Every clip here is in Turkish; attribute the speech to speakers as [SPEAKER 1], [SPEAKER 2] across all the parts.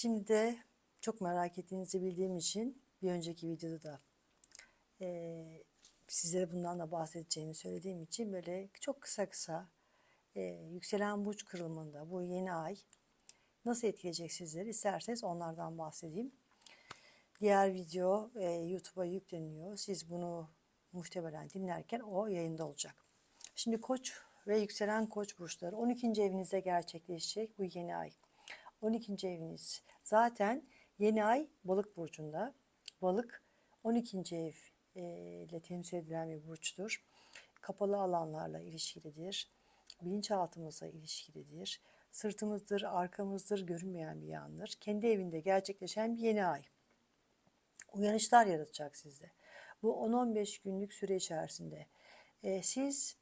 [SPEAKER 1] Şimdi de çok merak ettiğinizi bildiğim için bir önceki videoda da eee sizlere bundan da bahsedeceğimi söylediğim için böyle çok kısa kısa eee, yükselen burç kırılımında bu yeni ay nasıl etkileyecek sizleri isterseniz onlardan bahsedeyim. Diğer video eee, YouTube'a yükleniyor. Siz bunu muhtemelen dinlerken o yayında olacak. Şimdi koç ve yükselen koç burçları 12. evinizde gerçekleşecek bu yeni ay. 12. eviniz zaten yeni ay balık burcunda. Balık 12. ev e, ile temsil edilen bir burçtur. Kapalı alanlarla ilişkilidir. Bilinçaltımızla ilişkilidir. Sırtımızdır, arkamızdır, görünmeyen bir yandır. Kendi evinde gerçekleşen bir yeni ay uyanışlar yaratacak sizde. Bu 10-15 günlük süre içerisinde e, siz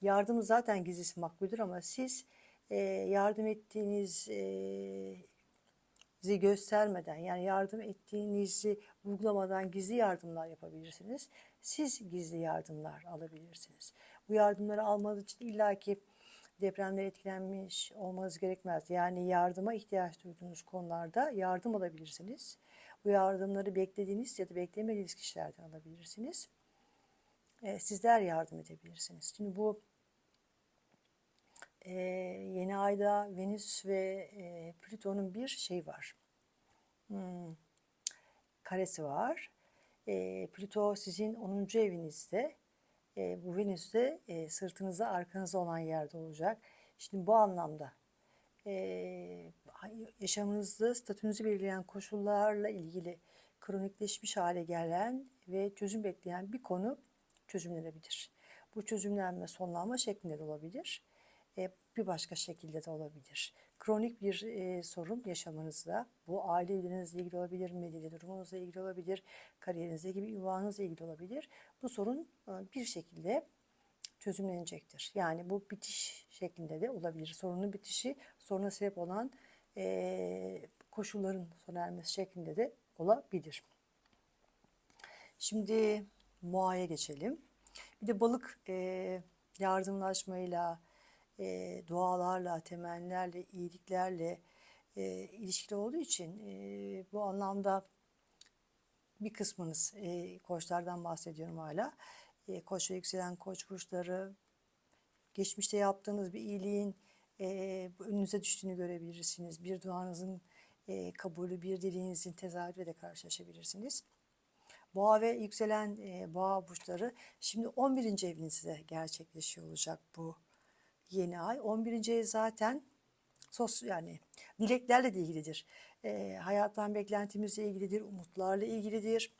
[SPEAKER 1] yardımı zaten gizlisi makbuldür ama siz e, yardım ettiğiniz e, göstermeden yani yardım ettiğinizi vurgulamadan gizli yardımlar yapabilirsiniz. Siz gizli yardımlar alabilirsiniz. Bu yardımları almanız için illaki depremler etkilenmiş olmanız gerekmez. Yani yardıma ihtiyaç duyduğunuz konularda yardım alabilirsiniz. Bu yardımları beklediğiniz ya da beklemediğiniz kişilerden alabilirsiniz. E, sizler yardım edebilirsiniz. Şimdi bu e, yeni ayda Venüs ve e, Plüton'un bir şey var. Hmm, karesi var. E, Plüto sizin 10. evinizde. E, bu Venüs de e, sırtınıza arkanıza olan yerde olacak. Şimdi bu anlamda e, yaşamınızda statünüzü belirleyen koşullarla ilgili kronikleşmiş hale gelen ve çözüm bekleyen bir konu çözümlenebilir. Bu çözümlenme sonlanma şeklinde de olabilir. E, bir başka şekilde de olabilir. Kronik bir e, sorun yaşamanızda bu aile ilişkinizle ilgili olabilir, medeni durumunuzla ilgili olabilir, kariyerinizle gibi yuvanızla ilgili olabilir. Bu sorun e, bir şekilde çözümlenecektir. Yani bu bitiş şeklinde de olabilir. Sorunun bitişi soruna sebep olan e, koşulların sona ermesi şeklinde de olabilir. Şimdi Moa'ya geçelim. Bir de balık e, yardımlaşmayla, e, dualarla, temennilerle, iyiliklerle e, ilişkili olduğu için e, bu anlamda bir kısmınız e, koçlardan bahsediyorum hala. E, koç ve yükselen koç burçları geçmişte yaptığınız bir iyiliğin e, önünüze düştüğünü görebilirsiniz. Bir duanızın e, kabulü, bir dileğinizin tezahürüyle de karşılaşabilirsiniz. Boğa ve yükselen e, boğa burçları şimdi 11. evinizde gerçekleşiyor olacak bu yeni ay. 11. ev zaten sos yani dileklerle de ilgilidir. E, hayattan beklentimizle ilgilidir, umutlarla ilgilidir.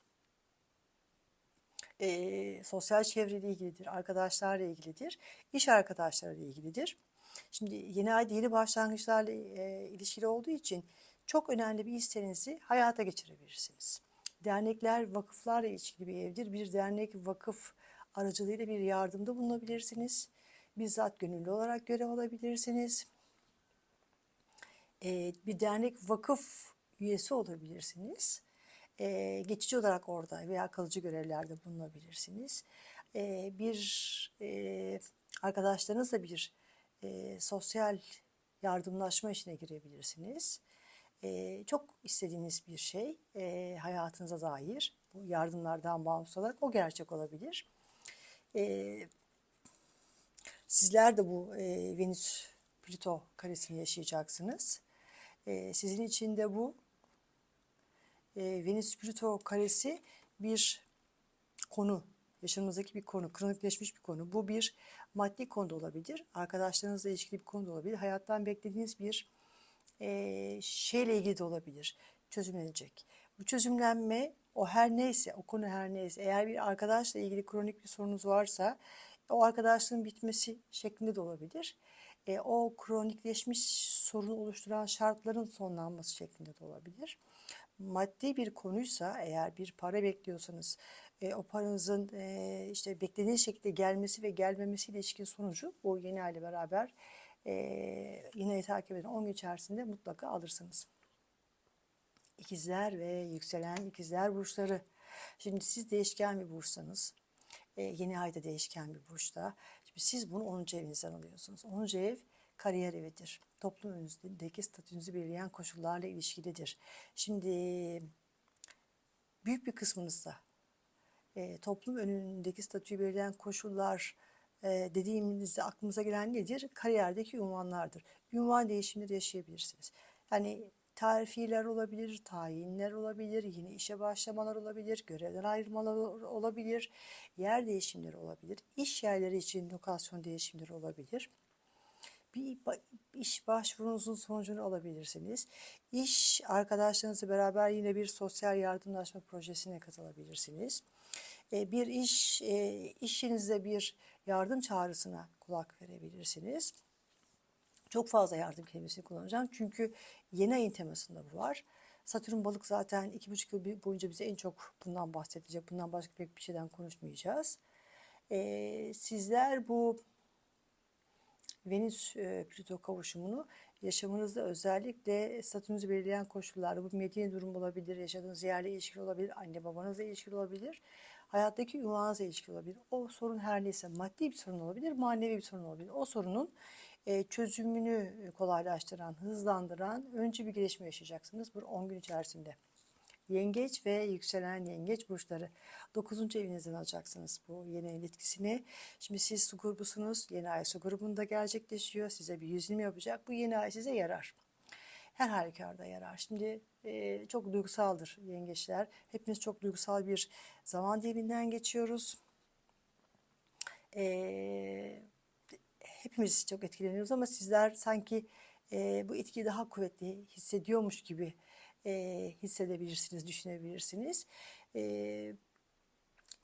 [SPEAKER 1] E, sosyal çevreyle ilgilidir, arkadaşlarla ilgilidir, iş arkadaşlarıyla ilgilidir. Şimdi yeni ay yeni başlangıçlarla e, ilişkili olduğu için çok önemli bir isteğinizi hayata geçirebilirsiniz. Dernekler, vakıflarla ilişkili bir evdir. Bir dernek, vakıf aracılığıyla bir yardımda bulunabilirsiniz. Bizzat gönüllü olarak görev alabilirsiniz. Ee, bir dernek, vakıf üyesi olabilirsiniz. Ee, geçici olarak orada veya kalıcı görevlerde bulunabilirsiniz. Ee, bir e, arkadaşlarınızla bir e, sosyal yardımlaşma işine girebilirsiniz. E, çok istediğiniz bir şey e, hayatınıza dair bu yardımlardan bağımsız olarak o gerçek olabilir. E, sizler de bu e, Venüs Plüto karesini yaşayacaksınız. E, sizin için de bu e, Venüs Plüto karesi bir konu, yaşamınızdaki bir konu, kronikleşmiş bir konu. Bu bir maddi konu da olabilir, arkadaşlarınızla ilişkili bir konu da olabilir, hayattan beklediğiniz bir e, şeyle ilgili de olabilir, çözümlenecek. Bu çözümlenme o her neyse, o konu her neyse, eğer bir arkadaşla ilgili kronik bir sorunuz varsa o arkadaşlığın bitmesi şeklinde de olabilir. E, o kronikleşmiş sorunu oluşturan şartların sonlanması şeklinde de olabilir. Maddi bir konuysa eğer bir para bekliyorsanız e, o paranızın e, işte beklediğiniz şekilde gelmesi ve gelmemesiyle ilişkin sonucu bu yeni aile beraber e, yine takip eden 10 gün içerisinde mutlaka alırsınız. İkizler ve yükselen ikizler burçları. Şimdi siz değişken bir burçsanız, e, yeni ayda değişken bir burçta. Şimdi siz bunu 10. evinizden alıyorsunuz. 10. ev kariyer evidir. Toplum önünüzdeki statünüzü belirleyen koşullarla ilişkilidir. Şimdi büyük bir kısmınızda e, toplum önündeki statüyü belirleyen koşullar e, dediğimizde aklımıza gelen nedir? Kariyerdeki unvanlardır. Ünvan değişimleri yaşayabilirsiniz. Yani terfiler olabilir, tayinler olabilir, yeni işe başlamalar olabilir, görevden ayrılmalar olabilir, yer değişimleri olabilir, iş yerleri için lokasyon değişimleri olabilir. Bir iş başvurunuzun sonucunu alabilirsiniz. İş arkadaşlarınızla beraber yine bir sosyal yardımlaşma projesine katılabilirsiniz. E, bir iş e, işinizde bir yardım çağrısına kulak verebilirsiniz. Çok fazla yardım kelimesini kullanacağım. Çünkü yeni ayın temasında bu var. Satürn balık zaten iki buçuk yıl boyunca bize en çok bundan bahsedecek. Bundan başka pek bir şeyden konuşmayacağız. Ee, sizler bu Venüs e, Plüto kavuşumunu yaşamınızda özellikle statünüzü belirleyen koşullarda bu medeni durum olabilir, yaşadığınız yerle ilişkili olabilir, anne babanızla ilişkili olabilir, hayattaki ünvanınızla ilişkili olabilir. O sorun her neyse maddi bir sorun olabilir, manevi bir sorun olabilir. O sorunun çözümünü kolaylaştıran, hızlandıran önce bir gelişme yaşayacaksınız bu 10 gün içerisinde. Yengeç ve yükselen yengeç burçları 9. evinizden alacaksınız bu yeni ayın etkisini. Şimdi siz su grubusunuz. Yeni ay su grubunda gerçekleşiyor. Size bir yüzüm yapacak. Bu yeni ay size yarar. Her halükarda yarar. Şimdi e, çok duygusaldır yengeçler. Hepimiz çok duygusal bir zaman diliminden geçiyoruz. Eee hepimiz çok etkileniyoruz ama sizler sanki e, bu etkiyi daha kuvvetli hissediyormuş gibi e, hissedebilirsiniz, düşünebilirsiniz. E,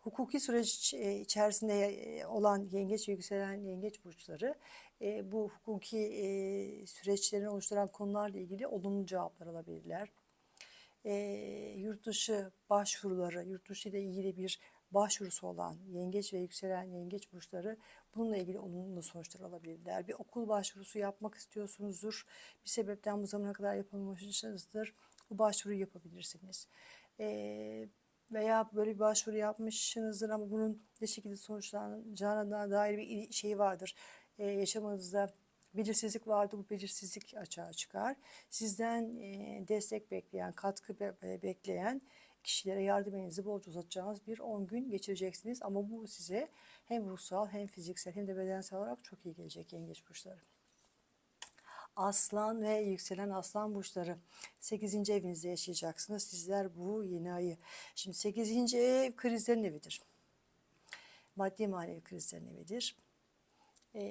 [SPEAKER 1] hukuki süreç e, içerisinde e, olan yengeç ve yükselen yengeç burçları e, bu hukuki e, süreçlerini oluşturan konularla ilgili olumlu cevaplar alabilirler. E, yurt dışı başvuruları, yurt dışı ile ilgili bir başvurusu olan yengeç ve yükselen yengeç burçları bununla ilgili olumlu sonuçlar alabilirler. Bir okul başvurusu yapmak istiyorsunuzdur. Bir sebepten bu zamana kadar yapamamışsınızdır. Bu başvuruyu yapabilirsiniz. Ee, veya böyle bir başvuru yapmışsınızdır ama bunun ne şekilde sonuçlanacağına dair bir şey vardır. Ee, yaşamınızda belirsizlik vardı. Bu belirsizlik açığa çıkar. Sizden e, destek bekleyen, katkı be bekleyen kişilere yardım elinizi bolca uzatacağınız bir 10 gün geçireceksiniz. Ama bu size hem ruhsal hem fiziksel hem de bedensel olarak çok iyi gelecek yengeç burçları. Aslan ve yükselen aslan burçları 8. evinizde yaşayacaksınız. Sizler bu yeni ayı. Şimdi 8. ev krizlerin evidir. Maddi manevi krizlerin evidir. Ee,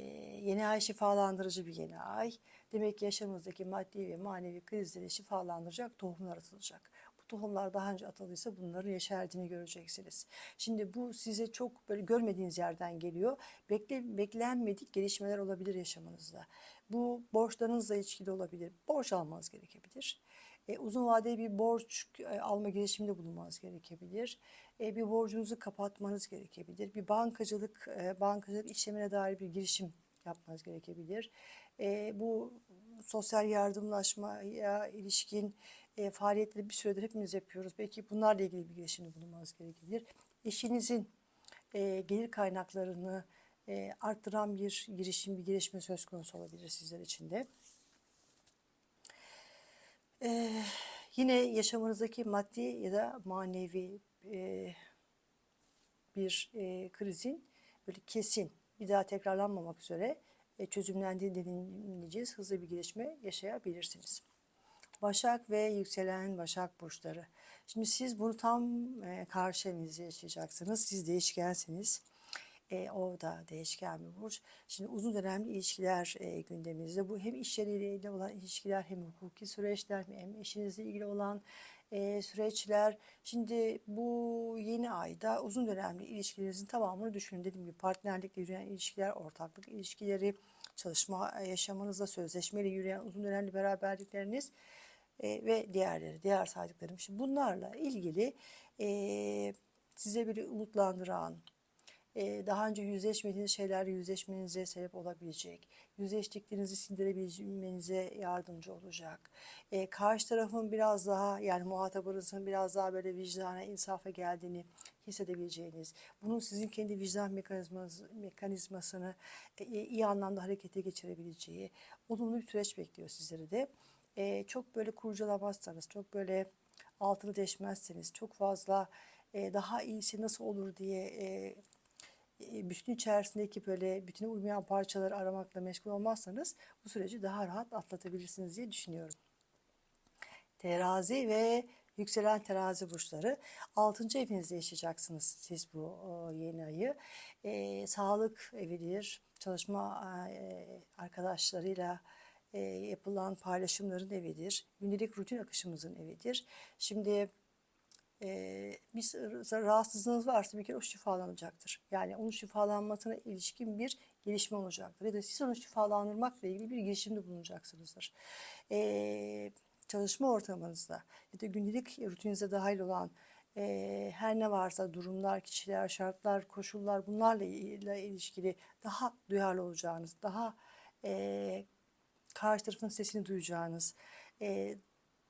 [SPEAKER 1] yeni ay şifalandırıcı bir yeni ay. Demek ki yaşamınızdaki maddi ve manevi krizleri şifalandıracak tohumlar atılacak tohumlar daha önce atılıysa bunların yeşerdiğini göreceksiniz. Şimdi bu size çok böyle görmediğiniz yerden geliyor. Bekle, beklenmedik gelişmeler olabilir yaşamınızda. Bu borçlarınızla ilişkili olabilir. Borç almanız gerekebilir. E, uzun vadeli bir borç e, alma girişiminde bulunmanız gerekebilir. E, bir borcunuzu kapatmanız gerekebilir. Bir bankacılık, e, bankacılık işlemine dair bir girişim yapmanız gerekebilir. E, bu sosyal yardımlaşmaya ilişkin e, faaliyetleri bir süredir hepimiz yapıyoruz. Belki bunlarla ilgili bir girişimde bulunmanız gerekebilir. Eşinizin e, gelir kaynaklarını e, arttıran bir girişim, bir gelişme söz konusu olabilir sizler için de. E, yine yaşamınızdaki maddi ya da manevi e, bir e, krizin böyle kesin bir daha tekrarlanmamak üzere e, çözümlendiğini deneyimleyeceğiz. Hızlı bir gelişme yaşayabilirsiniz. Başak ve yükselen Başak burçları. Şimdi siz bunu tam e, karşı yaşayacaksınız. Siz değişkensiniz. E, o da değişken bir burç. Şimdi uzun dönemli ilişkiler e, gündeminizde. Bu hem iş yeriyle olan ilişkiler hem hukuki süreçler hem eşinizle ilgili olan e, süreçler. Şimdi bu yeni ayda uzun dönemli ilişkilerinizin tamamını düşünün. Dediğim gibi partnerlikle yürüyen ilişkiler, ortaklık ilişkileri, çalışma yaşamınızda sözleşmeyle yürüyen uzun dönemli beraberlikleriniz e, ve diğerleri, diğer saydıklarım. Şimdi bunlarla ilgili e, size bir umutlandıran, e, daha önce yüzleşmediğiniz şeylerle yüzleşmenize sebep olabilecek. Yüzleştiklerinizi sindirebilmenize yardımcı olacak. E, karşı tarafın biraz daha yani muhatabınızın biraz daha böyle vicdana, insafa geldiğini hissedebileceğiniz, bunun sizin kendi vicdan mekanizmanız, mekanizmasını e, iyi anlamda harekete geçirebileceği olumlu bir süreç bekliyor sizleri de. E, çok böyle kurcalamazsanız, çok böyle altını deşmezseniz, çok fazla e, daha iyisi nasıl olur diye e, e, bütün içerisindeki böyle bütüne uymayan parçaları aramakla meşgul olmazsanız bu süreci daha rahat atlatabilirsiniz diye düşünüyorum. Terazi ve yükselen terazi burçları 6. evinizde yaşayacaksınız siz bu e, yeni ayı. E, sağlık evidir, çalışma e, arkadaşlarıyla e, yapılan paylaşımların evidir, gündelik rutin akışımızın evidir. Şimdi e, bir rahatsızlığınız varsa bir kere o şifalanacaktır. Yani onun şifalanmasına ilişkin bir gelişme olacaktır. Ya da siz onu şifalandırmakla ilgili bir girişimde bulunacaksınızdır. E, çalışma ortamınızda ya da gündelik rutininize dahil olan e, her ne varsa durumlar, kişiler, şartlar, koşullar bunlarla ilişkili daha duyarlı olacağınız, daha e, karşı tarafın sesini duyacağınız, e,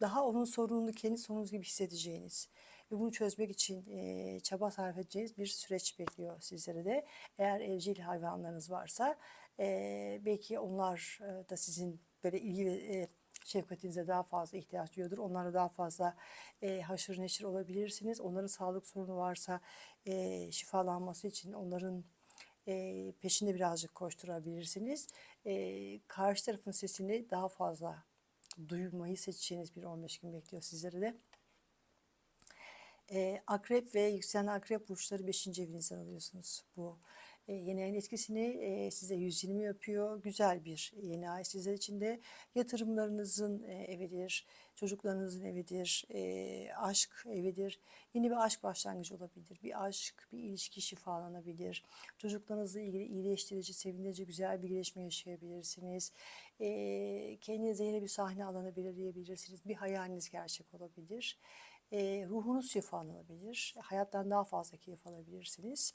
[SPEAKER 1] daha onun sorununu kendi sorununuz gibi hissedeceğiniz ve bunu çözmek için e, çaba sarf edeceğiniz bir süreç bekliyor sizlere de. Eğer evcil hayvanlarınız varsa e, belki onlar e, da sizin böyle ilgi ve e, şefkatinize daha fazla ihtiyaç duyuyordur. Onlarla daha fazla e, haşır neşir olabilirsiniz. Onların sağlık sorunu varsa e, şifalanması için onların e, peşinde birazcık koşturabilirsiniz. E, karşı tarafın sesini daha fazla duymayı seçeceğiniz bir 15 gün bekliyor sizlere de. E, akrep ve yükselen akrep burçları 5. evinizden alıyorsunuz bu e, yeni ayın etkisini e, size 120 yapıyor. Güzel bir yeni ay sizler için de yatırımlarınızın e, evidir, çocuklarınızın evidir, e, aşk evidir. Yeni bir aşk başlangıcı olabilir. Bir aşk, bir ilişki şifalanabilir. Çocuklarınızla ilgili iyileştirici, sevindirici, güzel bir gelişme yaşayabilirsiniz. E, kendinize yeni bir sahne alanı belirleyebilirsiniz. Bir hayaliniz gerçek olabilir. E, ruhunuz şifalanabilir. Hayattan daha fazla keyif alabilirsiniz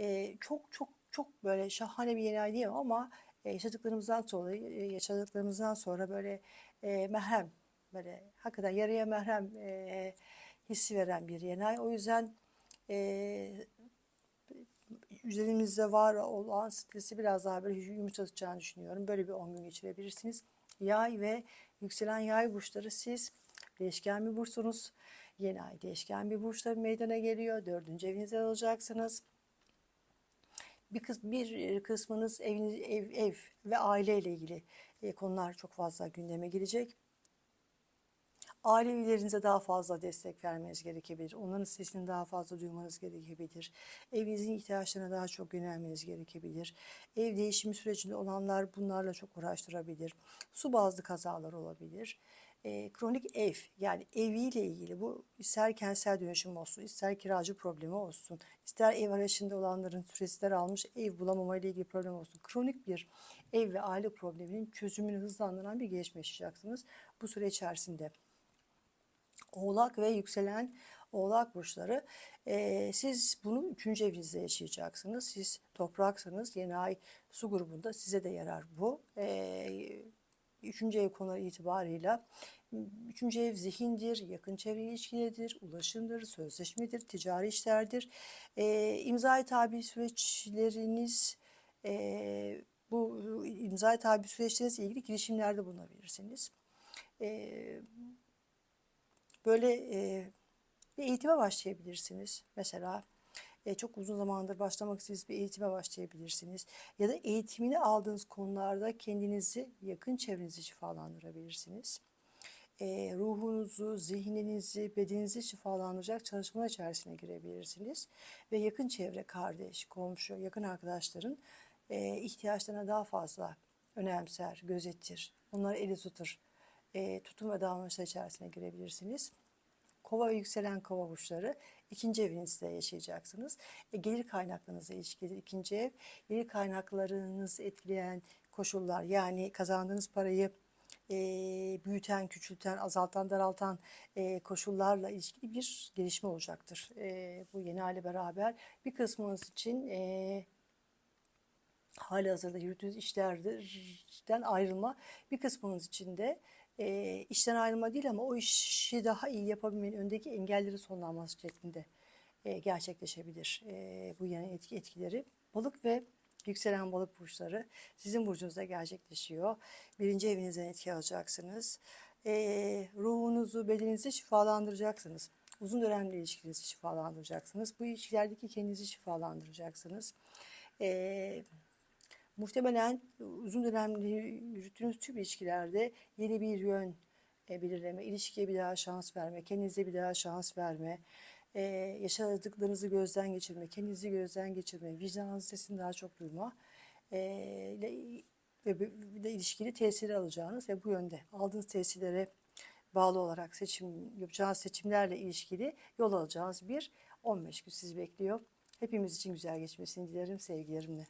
[SPEAKER 1] e, çok çok çok böyle şahane bir ay diyemem ama e, yaşadıklarımızdan sonra e, yaşadıklarımızdan sonra böyle e, merhem böyle hakikaten yarıya merhem e, hissi veren bir yeni ay. O yüzden e, üzerimizde var olan stresi biraz daha böyle yumuşatacağını düşünüyorum. Böyle bir 10 gün geçirebilirsiniz. Yay ve yükselen yay burçları siz değişken bir burçsunuz. Yeni ay değişken bir burçta meydana geliyor. Dördüncü evinizde olacaksınız bir, kız, bir e, kısmınız eviniz, ev, ev ve aile ile ilgili e, konular çok fazla gündeme gelecek. Aile üyelerinize daha fazla destek vermeniz gerekebilir. Onların sesini daha fazla duymanız gerekebilir. Evinizin ihtiyaçlarına daha çok yönelmeniz gerekebilir. Ev değişimi sürecinde olanlar bunlarla çok uğraştırabilir. Su bazlı kazalar olabilir e, kronik ev yani eviyle ilgili bu ister kentsel dönüşüm olsun, ister kiracı problemi olsun, ister ev arayışında olanların süresler almış ev bulamama ile ilgili problem olsun. Kronik bir ev ve aile probleminin çözümünü hızlandıran bir gelişme yaşayacaksınız bu süre içerisinde. Oğlak ve yükselen Oğlak burçları e, siz bunu üçüncü evinizde yaşayacaksınız. Siz topraksanız yeni ay su grubunda size de yarar bu. E, Üçüncü ev konuları itibarıyla Üçüncü ev zihindir, yakın çevre ilişkileridir, ulaşımdır, sözleşmedir, ticari işlerdir. E, imza tabi süreçleriniz, e, bu imza tabi süreçlerinizle ilgili girişimlerde bulunabilirsiniz. E, böyle e, bir eğitime başlayabilirsiniz. Mesela e, çok uzun zamandır başlamak istediğiniz bir eğitime başlayabilirsiniz. Ya da eğitimini aldığınız konularda kendinizi, yakın çevrenizi şifalandırabilirsiniz. E, ruhunuzu, zihninizi, bedeninizi şifalandıracak çalışmalar içerisine girebilirsiniz. Ve yakın çevre, kardeş, komşu, yakın arkadaşların e, ihtiyaçlarına daha fazla önemser, gözetir. Onları eli tutur. E, tutum ve davranışlar içerisine girebilirsiniz. Kova yükselen kova burçları ikinci evinizde yaşayacaksınız. E, gelir kaynaklarınızla ilişkili ikinci ev. Gelir kaynaklarınızı etkileyen koşullar yani kazandığınız parayı e, büyüten, küçülten, azaltan, daraltan e, koşullarla ilişkili bir gelişme olacaktır. E, bu yeni hale beraber bir kısmınız için e, hali hazırda yürüttüğünüz işlerden ayrılma, bir kısmınız için de e, işten ayrılma değil ama o işi daha iyi yapabilmenin öndeki engelleri sonlanması şeklinde e, gerçekleşebilir e, bu yeni etki etkileri. Balık ve yükselen balık burçları sizin burcunuzda gerçekleşiyor. Birinci evinizden etki alacaksınız. E, ruhunuzu, bedeninizi şifalandıracaksınız. Uzun dönemli ilişkinizi şifalandıracaksınız. Bu ilişkilerdeki kendinizi şifalandıracaksınız. E, muhtemelen uzun dönemli yürüttüğünüz tüm ilişkilerde yeni bir yön e, belirleme, ilişkiye bir daha şans verme, kendinize bir daha şans verme, e, yaşadıklarınızı gözden geçirme, kendinizi gözden geçirme, vicdanınızın sesini daha çok duyma e, ve de ilişkili tesiri alacağınız ve bu yönde aldığınız tesirlere bağlı olarak seçim yapacağınız seçimlerle ilişkili yol alacağınız bir 15 gün sizi bekliyor. Hepimiz için güzel geçmesini dilerim sevgilerimle.